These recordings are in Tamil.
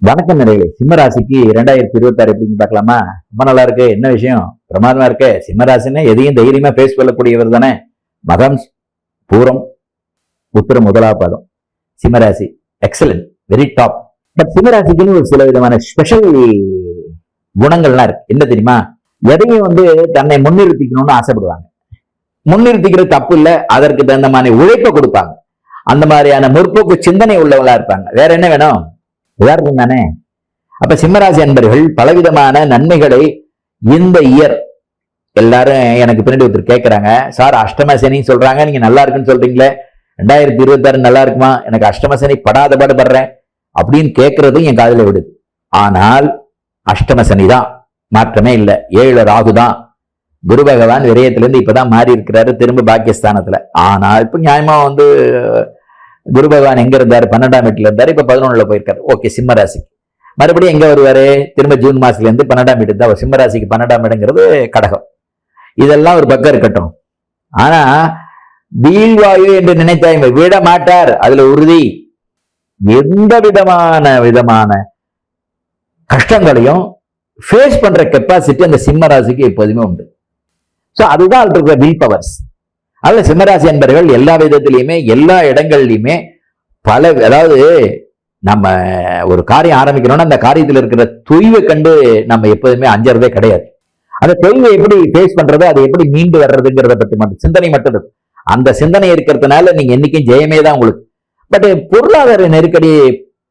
வணக்கம் நிலையில சிம்மராசிக்கு இரண்டாயிரத்தி இருபத்தி ஆறு எப்படின்னு பார்க்கலாமா? ரொம்ப நல்லா இருக்கு. என்ன விஷயம்? பிரமாதமா இருக்கு. சிம்மராசின்னு எதையும் தைரியமா பேசி கொள்ளக்கூடியவர் தானே? மகம் பூரம் உத்திர முதலா பாதம். சிம்மராசி எக்ஸலன்ட் வெரி டாப் பட் சிம்மராசிக்குன்னு ஒரு சில விதமான ஸ்பெஷல் குணங்கள்லாம் இருக்கு. என்ன தெரியுமா? எதையும் வந்து தன்னை முன்னிறுத்திக்கணும்னு ஆசைப்படுவாங்க. முன்னிறுத்திக்கிறது தப்பு இல்லை. அதற்கு தகுந்த மாதிரி உழைப்பை கொடுப்பாங்க. அந்த மாதிரியான முற்போக்கு சிந்தனை உள்ளவங்களா இருப்பாங்க. வேற என்ன வேணும்? உதாரணம் தானே? அப்ப சிம்மராசி அன்பர்கள் பலவிதமான நன்மைகளை இந்த இயர் எல்லாரும் எனக்கு பின்னாடி ஒருத்தர் கேட்கறாங்க சார் அஷ்டம சொல்றாங்க. நீங்க நல்லா இருக்குன்னு சொல்றீங்களே? ரெண்டாயிரத்தி இருபத்தாறு நல்லா இருக்குமா? எனக்கு அஷ்டமசனி படாத பாடுபடுறேன் அப்படின்னு கேட்கறதும் என் காதில் விடுது. ஆனால் அஷ்டமசனி தான். மாற்றமே இல்லை. ஏழு ராகு தான். குரு பகவான் விரயத்திலிருந்து இப்பதான் மாறி இருக்கிறாரு திரும்ப பாக்கியஸ்தானத்துல. ஆனால் இப்ப நியாயமா வந்து குரு பகவான் எங்க இருந்தாரு? பன்னெண்டாம் வீட்டுல இருந்தாரு. இப்ப பதினொன்னுல போயிருக்காரு. ஓகே சிம்ம ராசி மறுபடியும் எங்க வருவாரு? திரும்ப ஜூன் மாசத்துல இருந்து பன்னெண்டாம் வீட்டு தான் சிம்ம ராசிக்கு பன்னெண்டாம் இடங்கிறது கடகம். இதெல்லாம் ஒரு பக்கம் இருக்கட்டும். ஆனா வீழ்வாயு என்று நினைத்தாய் விட மாட்டார். அதுல உறுதி. எந்த விதமான விதமான கஷ்டங்களையும் ஃபேஸ் பண்ற கெப்பாசிட்டி அந்த சிம்ம ராசிக்கு எப்போதுமே உண்டு. ஸோ அதுதான் அதுல இருக்கிற வில் பவர்ஸ் அதில் சிம்மராசி என்பர்கள் எல்லா விதத்திலையுமே எல்லா இடங்கள்லையுமே பல அதாவது நம்ம ஒரு காரியம் ஆரம்பிக்கணும்னா அந்த காரியத்தில் இருக்கிற தொய்வை கண்டு நம்ம எப்போதுமே அஞ்சறதே கிடையாது. அந்த தொய்வை எப்படி ஃபேஸ் பண்றது அதை எப்படி மீண்டு வர்றதுங்கிறத பற்றி மட்டும் சிந்தனை மட்டும் இருக்கு. அந்த சிந்தனை இருக்கிறதுனால நீங்க என்னைக்கும் ஜெயமே தான் உங்களுக்கு. பட் பொருளாதார நெருக்கடி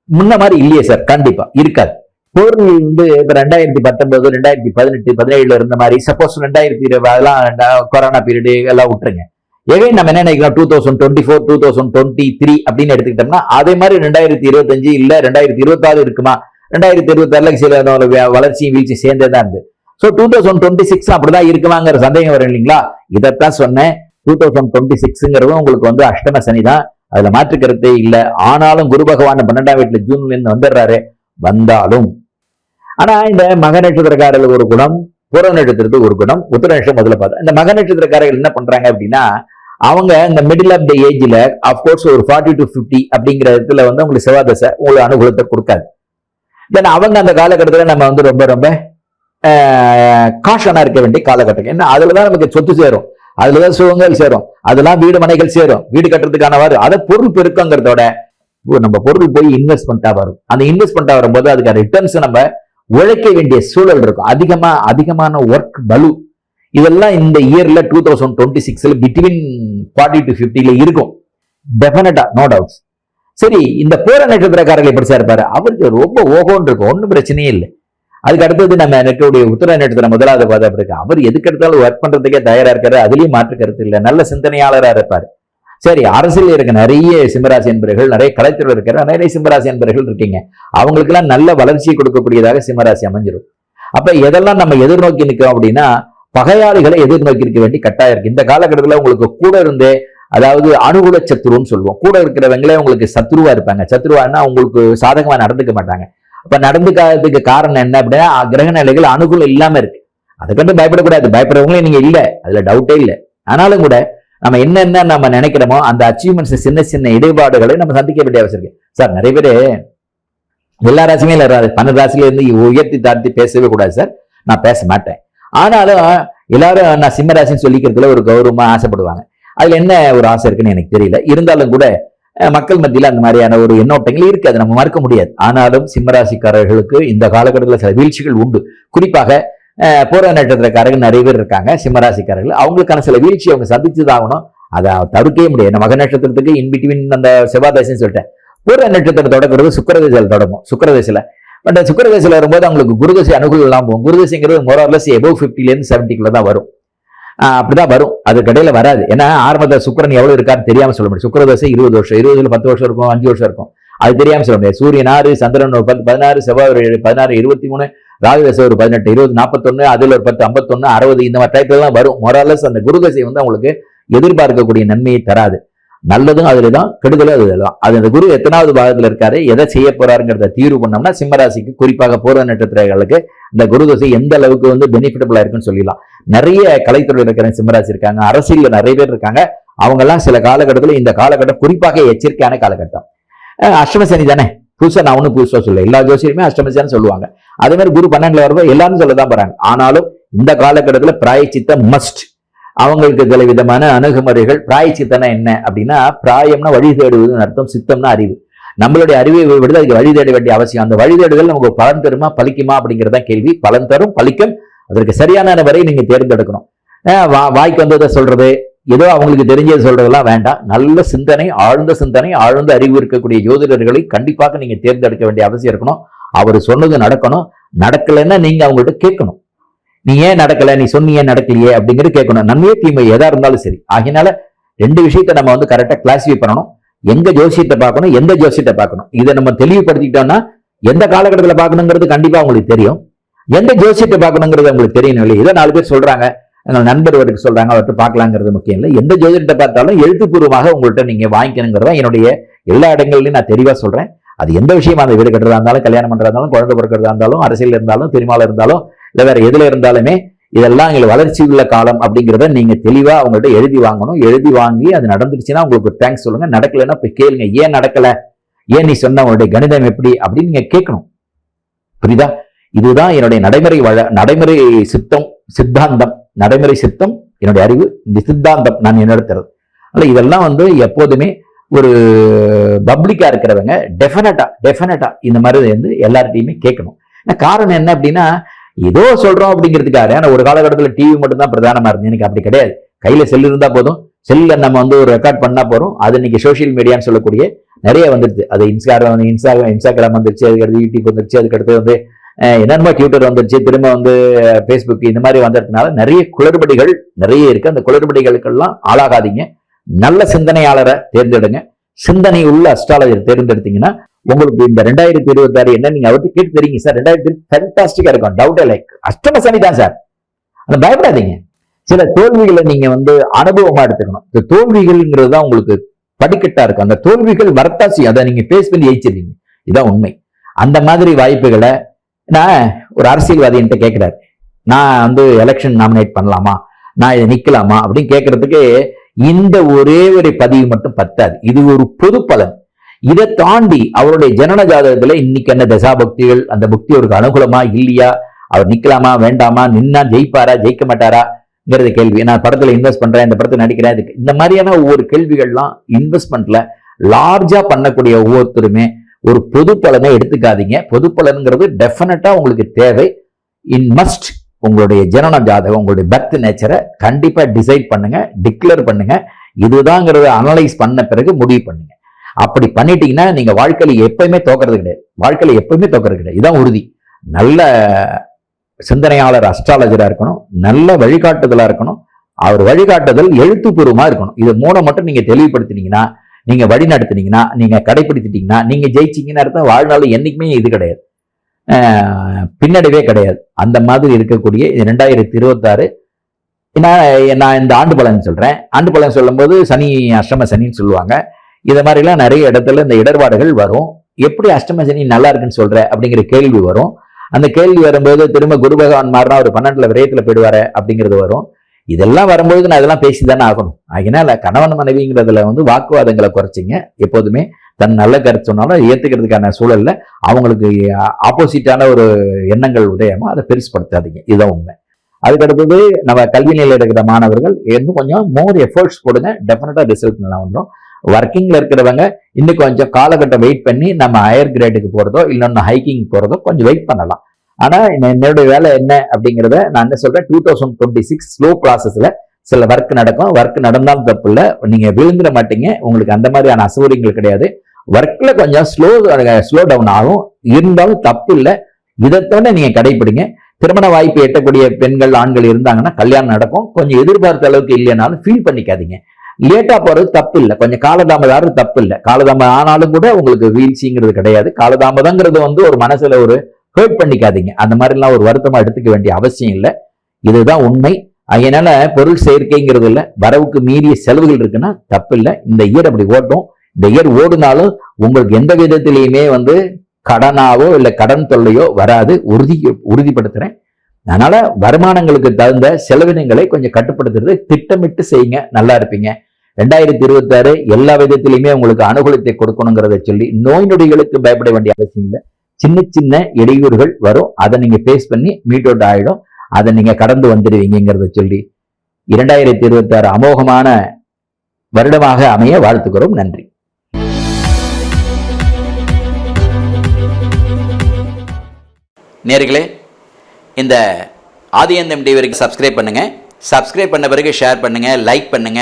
முன்ன மாதிரி இல்லையே சார் கண்டிப்பா இருக்காது. பொருள் வந்து இப்ப ரெண்டாயிரத்தி பத்தொன்பது ரெண்டாயிரத்தி பதினெட்டு பதினேழுல இருந்த மாதிரி சப்போஸ் ரெண்டாயிரத்தி இருபது அதெல்லாம் கொரோனா பீரியடு எல்லாம் விட்டுருங்க. எகைன் நம்ம என்ன நினைக்கிறோம்? Two thousand twenty four two thousand twenty three அப்படின்னு எடுத்துக்கிட்டோம்னா அதே மாதிரி ரெண்டாயிரத்தி இருபத்தஞ்சு இல்ல ரெண்டாயிரத்தி இருபத்தாறு இருக்குமா? ரெண்டாயிரத்தி இருபத்தாறுல சில வளர்ச்சியும் வீழ்ச்சியும் சேர்ந்தே தான் இருந்து so two thousand twenty six அப்படிதான் இருக்குமாங்கிற சந்தேகம் வரும் இல்லைங்களா? இதைத்தான் சொன்னேன். டூ தௌசண்ட் டுவெண்ட்டி சிக்ஸ்ங்கிறது உங்களுக்கு வந்து அஷ்டம சனி தான். அதுல மாற்று கருத்தே இல்லை. ஆனாலும் குரு பகவான் பன்னெண்டாம் வீட்டுல ஜூன்ல இருந்து வந்துடுறாரு. வந்தாலும். ஆனா இந்த மக நட்சத்திரக்காரர்கள் ஒரு குணம் புற நட்சத்திரத்துக்கு ஒரு குணம் உத்தர நட்சத்திரம் முதல்ல பார்த்தோம் இந்த மக நட்சத்திரக்காரர்கள் என்ன பண்றாங்க அப்படின்னா அவங்க இந்த மிடில் ஆஃப் த ஏஜ்ல அப்கோர்ஸ் ஒரு ஃபார்ட்டி டு ஃபிஃப்டி அப்படிங்கிற இடத்துல வந்து உங்களுக்கு செவ்வாதசை உங்களுக்கு அனுகூலத்தை கொடுக்காது. தென் அவங்க அந்த காலகட்டத்தில் நம்ம வந்து ரொம்ப ரொம்ப காஷனா இருக்க வேண்டிய காலகட்டம். ஏன்னா அதுலதான் நமக்கு சொத்து சேரும். அதுலதான் சுகங்கள் சேரும். அதெல்லாம் வீடு மனைகள் சேரும். வீடு கட்டுறதுக்கான வரும். அதை பொருள் பெருக்கங்கிறதோட நம்ம பொருள் போய் இன்வெஸ்ட்மெண்ட்டா வரும். அந்த இன்வெஸ்ட்மெண்ட்டாக வரும்போது அதுக்கு ரிட்டர்ன்ஸ் நம்ம உழைக்க வேண்டிய சூழல் இருக்கும். அதிகமா அதிகமான ஒர்க் பலு இதெல்லாம் இந்த இயர்ல டூ தௌசண்ட் டுவெண்ட்டி சிக்ஸ்ல பிட்வீன் ஃபார்ட்டி டு ஃபிஃப்டில இருக்கும். டெஃபினட்டா நோ டவுட்ஸ் சரி இந்த போர நட்சத்திரக்காரர்களை படிச்சா இருப்பாரு? அவருக்கு ரொம்ப ஓகோன்னு இருக்கும் ஒன்றும் பிரச்சனையே இல்லை. அதுக்கு அடுத்தது நம்ம நெட்டோடைய உத்தர நட்சத்திரம் முதலாவது பாதம் இருக்கு அவர் எதுக்கு எடுத்தாலும் ஒர்க் பண்றதுக்கே தயாரா இருக்காரு அதுலயும் மாற்று கருத்து இல்லை. நல்ல சிந்தனையாளராக இருப்பார். சரி அரசியல் இருக்க நிறைய சிம்மராசி என்பர்கள் நிறைய கலைத்துறை இருக்கிற நிறைய சிம்மராசி என்பர்கள் இருக்கீங்க. அவங்களுக்கெல்லாம் நல்ல வளர்ச்சியை கொடுக்கக்கூடியதாக சிம்மராசி அமைஞ்சிரும். அப்ப எதெல்லாம் நம்ம எதிர்நோக்கி நிற்கிறோம் அப்படின்னா பகையாளிகளை எதிர்நோக்கி இருக்க வேண்டி கட்டாயம் இருக்கு. இந்த காலகட்டத்தில் உங்களுக்கு கூட இருந்தே அதாவது அனுகூல சத்துருன்னு சொல்லுவோம். கூட இருக்கிறவங்களே உங்களுக்கு சத்ருவா இருப்பாங்க. சத்ருவான்னா உங்களுக்கு சாதகமா நடந்துக்க மாட்டாங்க. அப்ப நடந்துக்காததுக்கு காரணம் என்ன அப்படின்னா கிரக நிலைகள் அனுகூலம் இல்லாம இருக்கு. அதை கண்டு பயப்படக்கூடாது. பயப்படுறவங்களே நீங்க இல்ல. அதுல டவுட்டே இல்லை. ஆனாலும் கூட நம்ம என்னென்ன நம்ம நினைக்கிறோமோ அந்த அச்சீவ்மெண்ட்ஸ் சின்ன சின்ன இடைபாடுகளை நம்ம சந்திக்க வேண்டிய அவசியம் இருக்கு. சார் நிறைய பேர் எல்லா ராசியுமே இல்லை. பன்னெண்டு ராசியில இருந்து உயர்த்தி தாழ்த்தி பேசவே கூடாது சார். நான் பேச மாட்டேன். ஆனாலும் எல்லாரும் நான் சிம்மராசின்னு சொல்லிக்கிறதுல ஒரு கௌரவமா ஆசைப்படுவாங்க. அதுல என்ன ஒரு ஆசை இருக்குன்னு எனக்கு தெரியல. இருந்தாலும் கூட மக்கள் மத்தியில அந்த மாதிரியான ஒரு எண்ணோட்டங்கள் இருக்கு அதை நம்ம மறுக்க முடியாது. ஆனாலும் சிம்மராசிக்காரர்களுக்கு இந்த காலகட்டத்தில் சில வீழ்ச்சிகள் உண்டு. குறிப்பாக அஹ், நட்சத்திரக்காரர்கள் நிறைய பேர் இருக்காங்க சிம்மராசிக்காரர்கள் அவங்களுக்கான சில வீழ்ச்சி அவங்க சந்திச்சுதான் அதை தடுக்கவே முடியாது. நம்ம மக நட்சத்திரத்துக்கு இன்பிட்வீன் அந்த செவ்வாதசைன்னு சொல்லிட்டேன். பூர நட்சத்திரம் தொடங்குறது சுக்கரதசையில் தொடங்கும். சுக்கரதசையில பட் சுக்கரகசியில் வரும்போது அவங்களுக்கு குருதசை அனுகூலம் போகும். குருதசைங்கிறது மோரர்லஸ் எபோவ் ஃபிஃப்டிலேருந்து செவன்ட்டிக்குள்ள தான் வரும். அப்படிதான் வரும். அது கடையில் வராது. ஏன்னா ஆரம்பத்தில் சுக்கரன் எவ்வளோ இருக்கான்னு தெரியாமல் சொல்ல முடியும் சுக்கரதசை இருபது வருஷம். இருபதுல பத்து வருஷம் இருக்கும் அஞ்சு வருஷம் இருக்கும். அது தெரியாமல் சொல்ல முடியாது. சூரியன் ஆறு சந்திரன் ஒரு பத்து பதினாறு செவ்வாய் ஒரு ஏழு பதினாறு இருபத்தி மூணு ராகுதசை ஒரு பதினெட்டு இருபது நாற்பத்தொன்று அதில் ஒரு பத்து ஐம்பத்தொன்னு அறுபது இந்த மாதிரி டைப்ல எல்லாம் வரும். மொரலஸ் அந்த குருதசை வந்து அவங்களுக்கு எதிர்பார்க்கக்கூடிய நன்மையை தராது. நல்லதும் அதுல தான் கெடுதலும் அதுல தான் அது அந்த குரு எத்தனாவது பாகத்துல இருக்காரு எதை செய்ய போறாருங்கிறத தீர்வு பண்ணோம்னா சிம்மராசிக்கு குறிப்பாக பூர்வ நட்சத்திரங்களுக்கு இந்த குரு தசை எந்த அளவுக்கு வந்து பெனிஃபிட்டபுளா இருக்குன்னு சொல்லிடலாம். நிறைய கலைத்துறை இருக்கிற சிம்மராசி இருக்காங்க அரசியல் நிறைய பேர் இருக்காங்க. அவங்க எல்லாம் சில காலகட்டத்தில் இந்த காலகட்டம் குறிப்பாக எச்சரிக்கையான காலகட்டம். அஷ்டமசனி சனி தானே? புதுசா நான் ஒன்றும் புதுசாக சொல்ல எல்லா ஜோசியருமே அஷ்டமசியான்னு சொல்லுவாங்க. அதே மாதிரி குரு பன்னெண்டுல வரும்போது எல்லாரும் சொல்ல தான் போறாங்க. ஆனாலும் இந்த காலகட்டத்தில் பிராயச்சித்தம் மஸ்ட் அவங்களுக்கு சில விதமான அணுகுமுறைகள் பிராயச்சித்தம்னா என்ன அப்படின்னா பிராயம்னா வழி தேடுவதுன்னு அர்த்தம் சித்தம்னா அறிவு. நம்மளுடைய அறிவை விடுது அதுக்கு வழி தேட வேண்டிய அவசியம். அந்த வழி தேடுதல் நமக்கு பலன் தருமா பலிக்குமா அப்படிங்கிறதா கேள்வி. பலன் தரும் பலிக்கும். அதற்கு சரியான வரை நீங்க தேர்ந்தெடுக்கணும். வா- வாய்க்கு வந்ததை சொல்றது ஏதோ அவங்களுக்கு தெரிஞ்சதை சொல்றதெல்லாம் வேண்டாம். நல்ல சிந்தனை ஆழ்ந்த சிந்தனை ஆழ்ந்த அறிவு இருக்கக்கூடிய ஜோதிடர்களை கண்டிப்பாக நீங்க தேர்ந்தெடுக்க வேண்டிய அவசியம் இருக்கணும். அவர் சொன்னது நடக்கணும். நடக்கலைன்னா நீங்க அவங்கள்ட்ட கேட்கணும். நீ ஏன் நடக்கல? நீ சொன்னியே நடக்கலையே? அப்படிங்கிறது கேட்கணும். நன்மையே தீமை எதா இருந்தாலும் சரி. ஆகினால ரெண்டு விஷயத்தை நம்ம வந்து கரெக்டா கிளாசிஃபை பண்ணணும். எங்க ஜோசியத்தை பார்க்கணும்? எந்த ஜோசியத்தை பார்க்கணும்? இதை நம்ம தெளிவுபடுத்திக்கிட்டோம்னா எந்த காலகட்டத்தில் பார்க்கணுங்கிறது கண்டிப்பா உங்களுக்கு தெரியும். எந்த ஜோசியத்தை பார்க்கணுங்கிறது உங்களுக்கு தெரியணும் இல்லையா? இதை நாலு பேர் சொல்றாங்க. எங்கள் நண்பர் சொல்றாங்க. அவர்கிட்ட பார்க்கலாங்கிறது முக்கியம் இல்லை. எந்த ஜோதிடத்தை பார்த்தாலும் எழுத்துப்பூர்வமாக உங்கள்கிட்ட நீங்க வாங்கிக்கணுங்கிறதா என்னுடைய எல்லா இடங்கள்லையும் நான் தெளிவாக சொல்றேன். அது எந்த விஷயமா அந்த வீடு கட்டுறதா இருந்தாலும் கல்யாணம் பண்றதா இருந்தாலும் குழந்தை பிறக்கிறதா இருந்தாலும் அரசியல் இருந்தாலும் திருமாவில் இருந்தாலும் இல்லை வேற எதுல இருந்தாலுமே இதெல்லாம் எங்களுக்கு வளர்ச்சி உள்ள காலம் அப்படிங்கிறத நீங்க தெளிவா அவங்கள்ட்ட எழுதி வாங்கணும். எழுதி வாங்கி அது நடந்துருச்சுன்னா உங்களுக்கு ஒரு தேங்க்ஸ் சொல்லுங்க. நடக்கலைன்னா போய் கேளுங்க. ஏன் நடக்கல? ஏன் நீ சொன்ன உங்களுடைய கணிதம் எப்படி அப்படின்னு நீங்க கேட்கணும். புரியுதா? இதுதான் என்னுடைய நடைமுறை வழ நடைமுறை சித்தம் சித்தாந்தம். நடைமுறை சித்தம் என்னுடைய அறிவு இந்த சித்தாந்தம் நான் நடத்துறது அதனால இதெல்லாம் வந்து எப்போதுமே ஒரு பப்ளிக்காக இருக்கிறவங்க டெஃபினட்டா டெஃபினட்டா இந்த மாதிரி வந்து எல்லார்ட்டையுமே கேட்கணும். காரணம் என்ன அப்படின்னா ஏதோ சொல்றோம் அப்படிங்கிறதுக்காக. ஏன்னா ஒரு காலகட்டத்தில் டிவி மட்டும் தான் பிரதானமா இருந்தது. எனக்கு அப்படி கிடையாது. கையில செல் இருந்தா போதும். செல்ல நம்ம வந்து ஒரு ரெக்கார்ட் பண்ணா போறோம் அது இன்னைக்கு சோஷியல் மீடியான்னு சொல்லக்கூடிய நிறைய வந்துருச்சு. அது இன்ஸ்டாகிராம் வந்து இன்ஸ்டா இன்ஸ்டாகிராம் வந்துருச்சு அதுக்கடுத்து யூடியூப் வந்துருச்சு அதுக்கடுத்து வந்து என்னென்னமோ ட்விட்டர் வந்துருச்சு திரும்ப வந்து ஃபேஸ்புக் இந்த மாதிரி வந்ததுனால நிறைய குளறுபடிகள் நிறைய இருக்கு. அந்த குளறுபடிகளுக்கெல்லாம் ஆளாகாதீங்க. நல்ல சிந்தனையாளரை தேர்ந்தெடுங்க. சிந்தனை உள்ள அஸ்ட்ராலஜர் தேர்ந்தெடுத்தீங்கன்னா உங்களுக்கு இந்த ரெண்டாயிரத்தி இருபத்தி ஆறு என்ன நீங்க அவர்கிட்ட கேட்டு தெரியுங்க சார். ரெண்டாயிரத்தி ஃபேண்டாஸ்டிக்கா இருக்கும். டவுட் லைக் அஷ்டம சனி தான் சார். அந்த பயப்படாதீங்க. சில தோல்விகளை நீங்க வந்து அனுபவமா எடுத்துக்கணும். இந்த தோல்விகள்ங்கிறது தான் உங்களுக்கு படிக்கட்டா இருக்கும். அந்த தோல்விகள் வரத்தாசி அதை நீங்க பேஸ் பண்ணி ஜெயிச்சிருவீங்க இதான் உண்மை. அந்த மாதிரி வாய்ப்புகளை நான் ஒரு அரசியல்வாதி என்கிட்ட கேட்கிறாரு. நான் வந்து எலெக்ஷன் நாமினேட் பண்ணலாமா? நான் இதை நிக்கலாமா? அப்படின்னு கேட்கறதுக்கு இந்த ஒரே ஒரு பதிவு மட்டும் பத்தாது. இது ஒரு பொது பலன் இதை தாண்டி அவருடைய ஜனன ஜாதகத்துல இன்னைக்கு என்ன தசாபக்திகள்? அந்த புக்தி அவருக்கு அனுகூலமா இல்லையா? அவர் நிக்கலாமா? வேண்டாமா? நின்னா ஜெயிப்பாரா? ஜெயிக்க மாட்டாராங்கிறது கேள்வி. நான் படத்துல இன்வெஸ்ட் பண்றேன் இந்த படத்தை நடிக்கிறேன் இதுக்கு. இந்த மாதிரியான ஒவ்வொரு கேள்விகள்லாம் இன்வெஸ்ட்மெண்ட்ல லார்ஜா பண்ணக்கூடிய ஒவ்வொருத்தருமே ஒரு பொது பலனை எடுத்துக்காதீங்க. பொது பலனுங்கிறது டெஃபினட்டா உங்களுக்கு தேவை. இன் மஸ்ட் உங்களுடைய ஜனன ஜாதகம் உங்களுடைய பர்த் நேச்சரை கண்டிப்பா டிசைட் பண்ணுங்க டிக்ளேர் பண்ணுங்க. இதுதாங்கிறத அனலைஸ் பண்ண பிறகு முடிவு பண்ணுங்க. அப்படி பண்ணிட்டீங்கன்னா நீங்க வாழ்க்கையில எப்பயுமே தோக்கிறது கிடையாது. வாழ்க்கையில எப்பயுமே தோக்கிறது கிடையாது. இதான் உறுதி. நல்ல சிந்தனையாளர் அஸ்ட்ராலஜரா இருக்கணும். நல்ல வழிகாட்டுதலா இருக்கணும். அவர் வழிகாட்டுதல் எழுத்துப்பூர்வமா இருக்கணும். இது மூணை மட்டும் நீங்க தெளிவுபடுத்தினீங்கன்னா நீங்க வழி நடத்தினீங்கன்னா நீங்க கடைபிடித்திட்டீங்கன்னா நீங்க ஜெயிச்சிங்கன்னு அர்த்தம் வாழ்நாள் என்னைக்குமே இது கிடையாது. பின்னடைவே கிடையாது. அந்த மாதிரி இருக்கக்கூடிய ரெண்டாயிரத்தி இருபத்தாறு நான் நான் இந்த ஆண்டு பலன் சொல்றேன். ஆண்டு பலன் சொல்லும்போது சனி அஷ்டம சனின்னு சொல்லுவாங்க. இதை மாதிரிலாம் நிறைய இடத்துல இந்த இடர்பாடுகள் வரும். எப்படி அஷ்டம சனி நல்லா இருக்குன்னு சொல்ற அப்படிங்கிற கேள்வி வரும். அந்த கேள்வி வரும்போது திரும்ப குரு பகவான் மாறினா ஒரு பன்னெண்டுல விரயத்துல போயிடுவாரு அப்படிங்கிறது வரும். இதெல்லாம் வரும்போது நான் இதெல்லாம் பேசிதானே ஆகணும். அதனால கணவன் மனைவிங்கிறதுல வந்து வாக்குவாதங்களை குறைச்சிங்க. எப்போதுமே தன் நல்ல கருத்து சொன்னாலும் ஏற்றுக்கிறதுக்கான ஏத்துக்கிறதுக்கான சூழல்ல அவங்களுக்கு ஆப்போசிட்டான ஒரு எண்ணங்கள் உதயமோ அதை பெருசுப்படுத்தாதீங்க இதுதான் உண்மை. அதுக்கடுத்தது நம்ம கல்வி நிலையில் இருக்கிற மாணவர்கள் இன்னும் கொஞ்சம் மோர் எஃபர்ட்ஸ் போடுங்க. டெஃபினட்டா ரிசல்ட் நல்லா வந்துடும் ஒர்க்கிங்கில் இருக்கிறவங்க இன்னும் கொஞ்சம் காலகட்டம் வெயிட் பண்ணி நம்ம ஹையர் கிரேடுக்கு போகிறதோ இல்லைன்னா ஹைக்கிங் போகிறதோ கொஞ்சம் வெயிட் பண்ணலாம். ஆனால் என்னுடைய வேலை என்ன அப்படிங்கிறத நான் என்ன சொல்கிறேன் two thousand twenty six slow ப்ராசஸில் சில ஒர்க் நடக்கும். ஒர்க் நடந்தாலும் தப்பு இல்லை. நீங்கள் விழுந்துட மாட்டீங்க. உங்களுக்கு அந்த மாதிரியான அசௌகரியங்கள் கிடையாது. ஒர்க்கில் கொஞ்சம் ஸ்லோ ஸ்லோ டவுன் ஆகும். இருந்தாலும் தப்பு இல்லை. இதைத்தோட நீங்கள் கடைப்பிடிங்க. திருமண வாய்ப்பு எட்டக்கூடிய பெண்கள் ஆண்கள் இருந்தாங்கன்னா கல்யாணம் நடக்கும். கொஞ்சம் எதிர்பார்த்த அளவுக்கு இல்லைனாலும் ஃபீல் பண்ணிக்காதீங்க. லேட்டா போறது தப்பு இல்லை கொஞ்சம் காலதாமதம் தப்பு இல்லை காலதாமதம் ஆனாலும் கூட உங்களுக்கு வீழ்ச்சிங்கிறது கிடையாது. காலதாமதங்கிறது வந்து ஒரு மனசுல ஒரு ஹேர்ட் பண்ணிக்காதீங்க. அந்த மாதிரிலாம் ஒரு வருத்தமா எடுத்துக்க வேண்டிய அவசியம் இல்லை. இதுதான் உண்மை. அதனால பொருள் சேர்க்கைங்கிறது இல்லை. வரவுக்கு மீறிய செலவுகள் இருக்குன்னா தப்பு இல்லை இந்த இயர் அப்படி ஓட்டும் இந்த இயர் ஓடுனாலும் உங்களுக்கு எந்த விதத்திலையுமே வந்து கடனாவோ இல்லை கடன் தொல்லையோ வராது. உறுதி உறுதிப்படுத்துறேன். அதனால வருமானங்களுக்கு தகுந்த செலவினங்களை கொஞ்சம் கட்டுப்படுத்துறது திட்டமிட்டு செய்யுங்க. நல்லா இருப்பீங்க. ரெண்டாயிரத்தி இருபத்தாறு எல்லா விதத்திலையுமே உங்களுக்கு அனுகூலத்தை கொடுக்கணுங்கிறத சொல்லி நோய் நொடிகளுக்கு பயப்பட வேண்டிய அவசியம் இல்லை. சின்ன சின்ன இடையூறுகள் வரும். அதை நீங்க ஃபேஸ் பண்ணி மீட் அவுட் ஆகிடும் அதை நீங்க கடந்து வந்துடுவீங்கிறத சொல்லி இரண்டாயிரத்தி இருபத்தாறு அமோகமான வருடமாக அமைய வாழ்த்துக்கிறோம். நன்றி. நேர்களே இந்த ஆதியந்தம் டிவிக்கு சப்ஸ்கிரைப் பண்ணுங்க. சப்ஸ்கிரைப் பண்ண பிறகு ஷேர் பண்ணுங்க லைக் பண்ணுங்க.